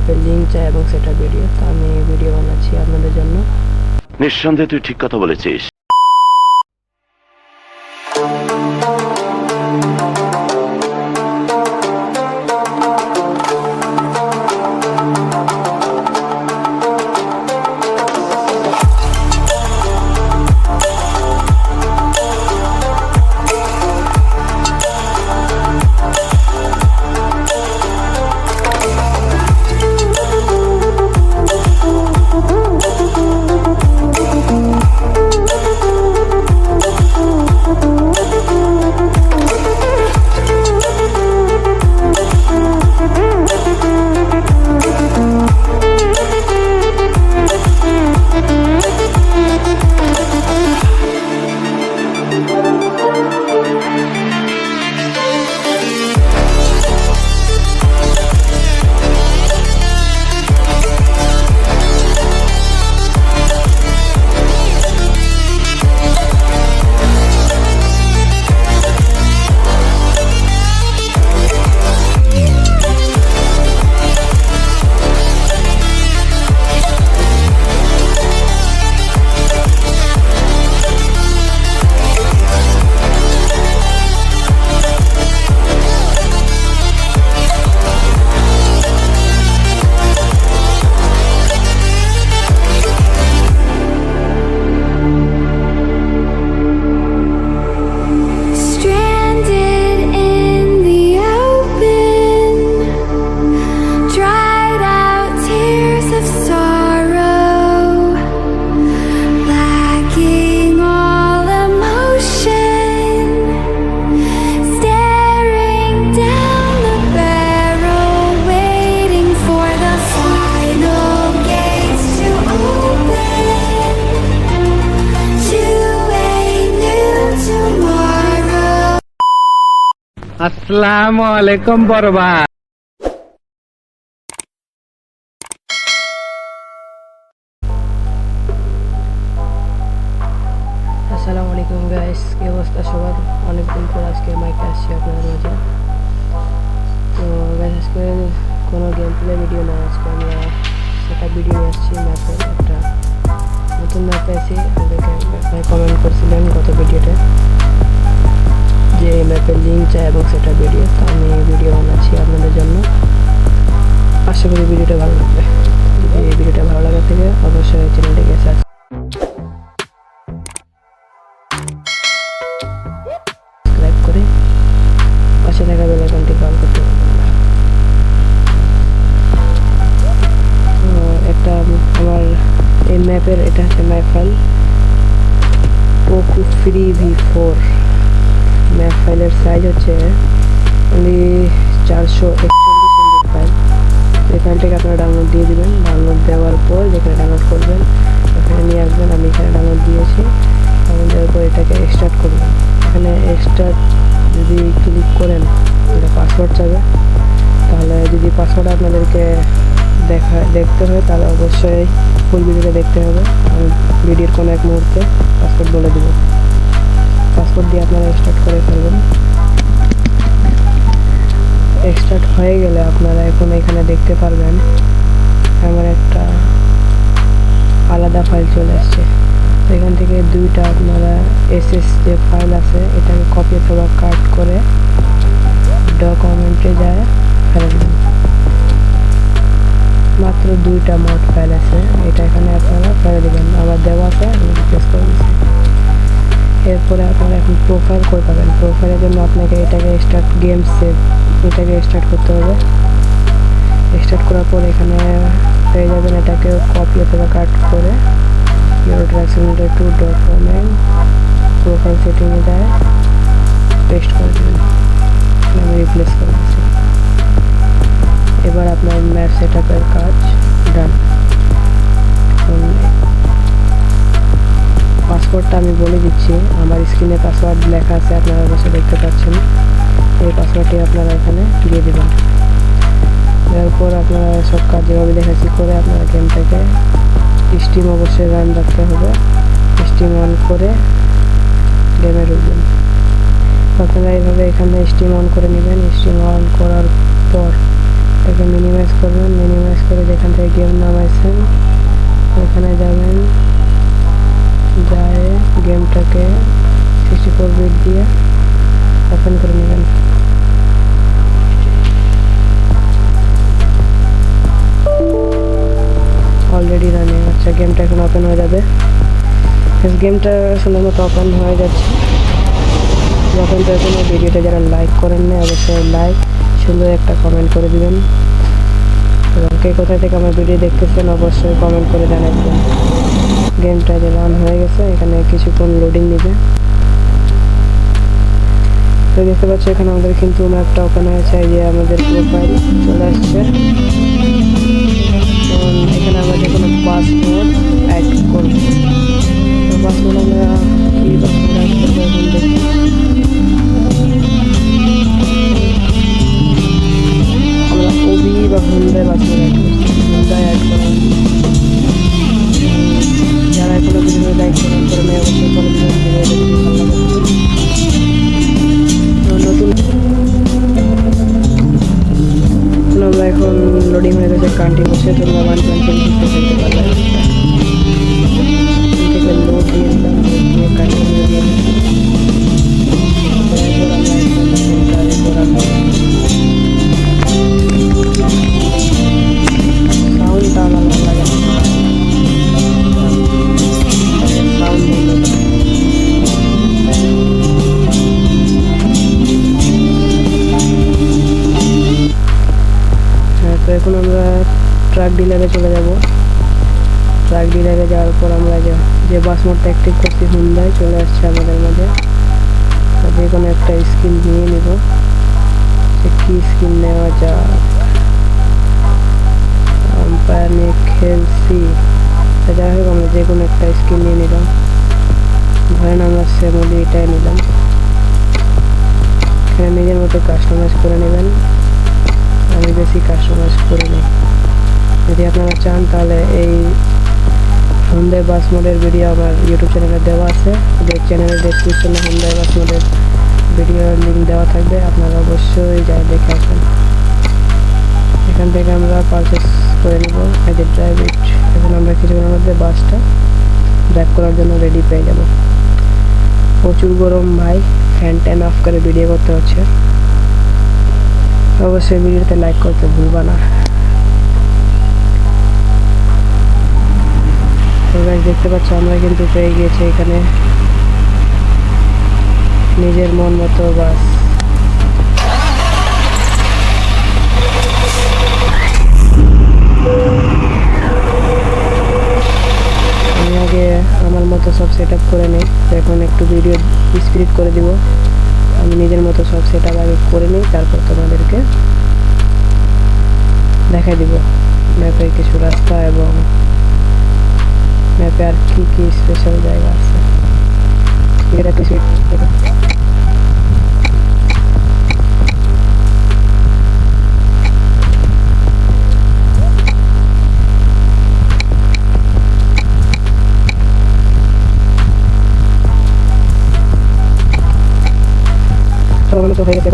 ম্যাপের লিঙ্ক চাই এবং সেটা ভিডিও তো আমি ভিডিও বানাচ্ছি আপনাদের জন্য। নিঃসন্দেহে তুই ঠিক কথা বলেছিস। আসসালামু আলাইকুম ভাই আসসালামু আলাইকুম গাইস কি অবস্থা সবার? অনেকদিন পর আজকে মাইকে আসছি আপনাদের মাঝে। তো গাইস আজকে কোনো গেম প্লে ভিডিও না, আজকে আমরা সেটা ভিডিও নিয়ে আসছি ম্যাপের একটা। নতুন ম্যাপে আমাদেরকে ভাই কমেন্ট করছিলেন, গত ম্যাপের, এটা হচ্ছে map file Poco free V four map ফাইলের সাইজ হচ্ছে অনলি চারশো একচল্লিশ এখান থেকে আপনারা ডাউনলোড দিয়ে দিবেন। ডাউনলোড দেওয়ার পর যেখানে ডাউনলোড করবেন, ওখানে নিয়ে আসবেন। আমি এখানে ডাউনলোড দিয়েছি। ডাউনলোড দেওয়ার পর এটাকে স্টার্ট করবেন। এখানে স্টার্ট যদি ক্লিক করেন, তাহলে পাসওয়ার্ড চাবে। তাহলে যদি পাসওয়ার্ড আপনাদেরকে দেখা, দেখতে হয়, তাহলে অবশ্যই ফুল ভিডিওটা দেখতে হবে। আমি ভিডিওর কোনো এক মুহূর্তে পাসওয়ার্ড বলে দেবো। পাসওয়ার্ড দিয়ে আপনারা স্টার্ট করে ফেলবেন। স্টার্ট হয়ে গেলে আপনারা এখন এখানে দেখতে পারবেন আমার একটা আলাদা ফাইল চলে আসছে। তো এখান থেকে দুইটা আপনারা এসএস যে ফাইল আছে, এটাকে কপি অথবা কাট করে ডকুমেন্টে যায়। মাত্র দুইটা মোট ফাইল আছে এটা এখানে আপনারা ফেলে দেবেন। আমার দেওয়া আছে, আমি রিপ্লেস করে দিচ্ছি এরপরে আপনারা এখন প্রোফাইল করে পাবেন? প্রোফাইলের জন্য আপনাকে এটাকে স্টার্ট গেম সেভ এটাকে স্টার্ট করতে হবে। স্টার্ট করার পর এখানে পেয়ে যাবেন এটাকে কপি অথবা কাট করে। Euro transmitter two document profile সেটিংয়ে যায়। পেস্ট করে দেবেন। আমি রিপ্লেস করে দিচ্ছি এবার আপনার ম্যাপ সেট আপের কাজ, ডান। পাসওয়ার্ডটা আমি বলে দিচ্ছি। আমার স্ক্রিনে পাসওয়ার্ড লেখা আছে, আপনারা অবশ্যই দেখতে পাচ্ছেন। এই পাসওয়ার্ডটি আপনারা এখানে দিয়ে দেবেন। দেওয়ার পর আপনারা সব কাজ যেভাবে দেখাচ্ছি, করে আপনারা গেম থেকে স্টিম অবশ্যই রান রাখতে হবে। স্টিম অন করে গেমে ঢুকবেন। আপনারা এইভাবে এখানে স্টিম অন করে নেবেন। স্টিম অন করার মিনিমাইজ করবেন মিনিমাইজ করে যেখান থেকে গেম নামাইছেন ওখানে যাবেন, যায় গেমটাকে সিক্সটি ফোর বিট দিয়ে ওপেন করে নেবেন। অলরেডি রানিং আচ্ছা গেমটা এখন ওপেন হয়ে যাবে। গেমটা সুন্দর মতো ওপেন হয়ে যাচ্ছে। যখন তখন ভিডিওটা যারা লাইক করেন না অবশ্যই লাইক সুন্দর একটা কমেন্ট করে দিবেন। এবং কে কোথা থেকে আমার ভিডিও দেখতেছেন অবশ্যই কমেন্ট করে জানাবেন গেমটা যে রান হয়ে গেছে, এখানে কিছুক্ষণ লোডিং নেবে। তো দেখতে পাচ্ছি, এখানে আমাদের কিন্তু ম্যাপটা ওপেন হয়েছে যে আমাদের প্রোফাইল চলে আসছে। এখানে আমরা যে কোনো পাসপোর্ট অ্যাড করব। তো আমরা কী বা হুন্ডায় পাসপোর্ট অ্যাড করছি হুন্ডায় অ্যাড করা যারা এখনও ভিডিও লাইক করেন করে নেই, অবশ্যই করে দেখতে নতুন আমরা এখন লোডিং হয়ে গেছে কান্টি বসে তোমরা ওয়ান টোয়েন্টি খেলতে পারবে ডিলারে চলে যাব। ট্রাক ডিলারে যাওয়ার পর আমরা যে বাস মোডটা অ্যাক্টিভ করছি হুন্দায় চলে আসছে আমাদের মাঝে। যে কোনো একটা স্কিন নিয়ে নিব। যে কী স্কিন নেওয়া যাক আম্পায়ার নিয়ে খেলছি। যাই হোক, আমরা যে কোনো একটা স্কিন নিয়ে নিলাম। ধরেন আমরা সেমলি এটাই নিলাম। এখানে নিজের মতো কাস্টমাইজ করে নেবেন। আমি বেশি কাস্টমাইজ করে না যদি আপনারা চান, তাহলে এই হুন্দাই বাস মোডের ভিডিও আমার ইউটিউব চ্যানেলে দেওয়া আছে। যে চ্যানেলের ডেসক্রিপশনে হুন্দাই বাস মোডের ভিডিওর লিঙ্ক দেওয়া থাকবে, আপনারা অবশ্যই যাই দেখে আসবেন। এখান থেকে আমরা পারচেস করে নিব। যে ড্রাইভ ইট এখন আমরা কিছুক্ষণের মধ্যে বাসটা ড্রাইভ করার জন্য রেডি পেয়ে যাব। প্রচুর গরম ভাই ফ্যান ট্যান অফ করে ভিডিও করতে হচ্ছে। অবশ্যই ভিডিওতে লাইক করতে ভুলবা না। দেখতে পাচ্ছ আমরা কিন্তু পেয়ে গিয়েছি এখানে। নিজের মন মতো বাস। আমি আগে আমার মতো সব সেট আপ করে নিই এখন একটু ভিডিও স্পিরিট করে দিব। আমি নিজের মতো সব সেট আগে করে নিই, তারপর তোমাদেরকে দেখাই দিব। ম্যাপের কিছু রাস্তা এবং ম্যাপে আর কি কি স্পেশাল জায়গা আছে? এটা কিছু সবাই তো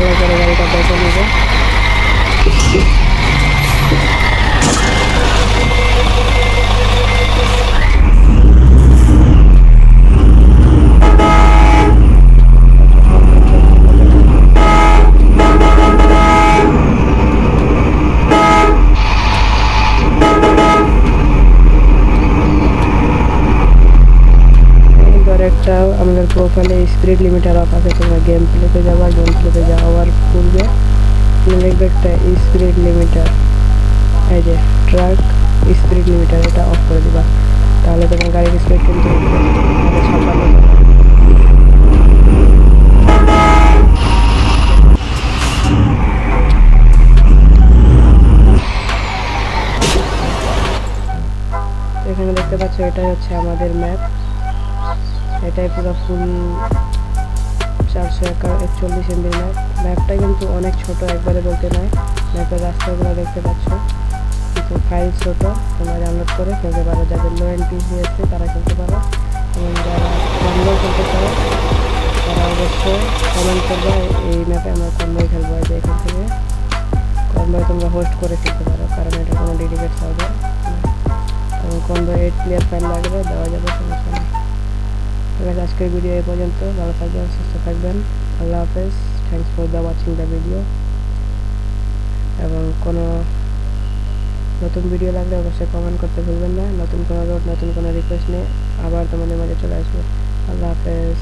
হালকা করে গাড়িটা দেখে নিব। একটা আমাদের প্রোফাইলে স্পিড লিমিটার অফ আছে গেম প্লেতে যাবা গেম প্লেতে যাওয়ার পূর্বে তুমি একটা স্পিড লিমিটার এই যে ট্রাক স্পিড লিমিটার এটা অফ করে দিবা। তাহলে তোমার গাড়ির স্পিড কিন্তু এখানে দেখতে পাচ্ছ, এটাই হচ্ছে আমাদের ম্যাপ এটাই পুরো ফুল চারশো একচল্লিশ এমবি ম্যাপ ম্যাপটা কিন্তু অনেক ছোট, একবারে বলতে নয়। ম্যাপের রাস্তাগুলো দেখতে পাচ্ছ। কিন্তু ফাইল ছোট, তোমরা ডাউনলোড করে খেলতে পারো। যাদের লো এন্ড পিসি আছে, তারা খেলতে পারো। এবং যারা ডাউনলোড খেলতে চাও, তারা অবশ্যই কমেন্ট করবে, এই ম্যাপে আমরা কনভয় খেলব যে এখান থেকে। কনভয় তোমরা হোস্ট করে খেলতে পারো, কারণ এটা কোনো ডেডিকেট হবে এবং কনভয় এইট প্লেয়ার ফ্যান লাগবে, দেওয়া যাবে সমস্যা নেই। আজকের ভিডিও এ পর্যন্ত। ভালো থাকবে থাকবেন আল্লাহ হাফেজ thanks for the watching the video এবং কোনো নতুন ভিডিও লাগলে অবশ্যই কমেন্ট করতে ভুলবেন না। নতুন কোনো রোড নতুন কোনো রিকোয়েস্ট নিয়ে আবার তোমাদের মাঝে চলে আসব। আল্লাহ হাফেজ।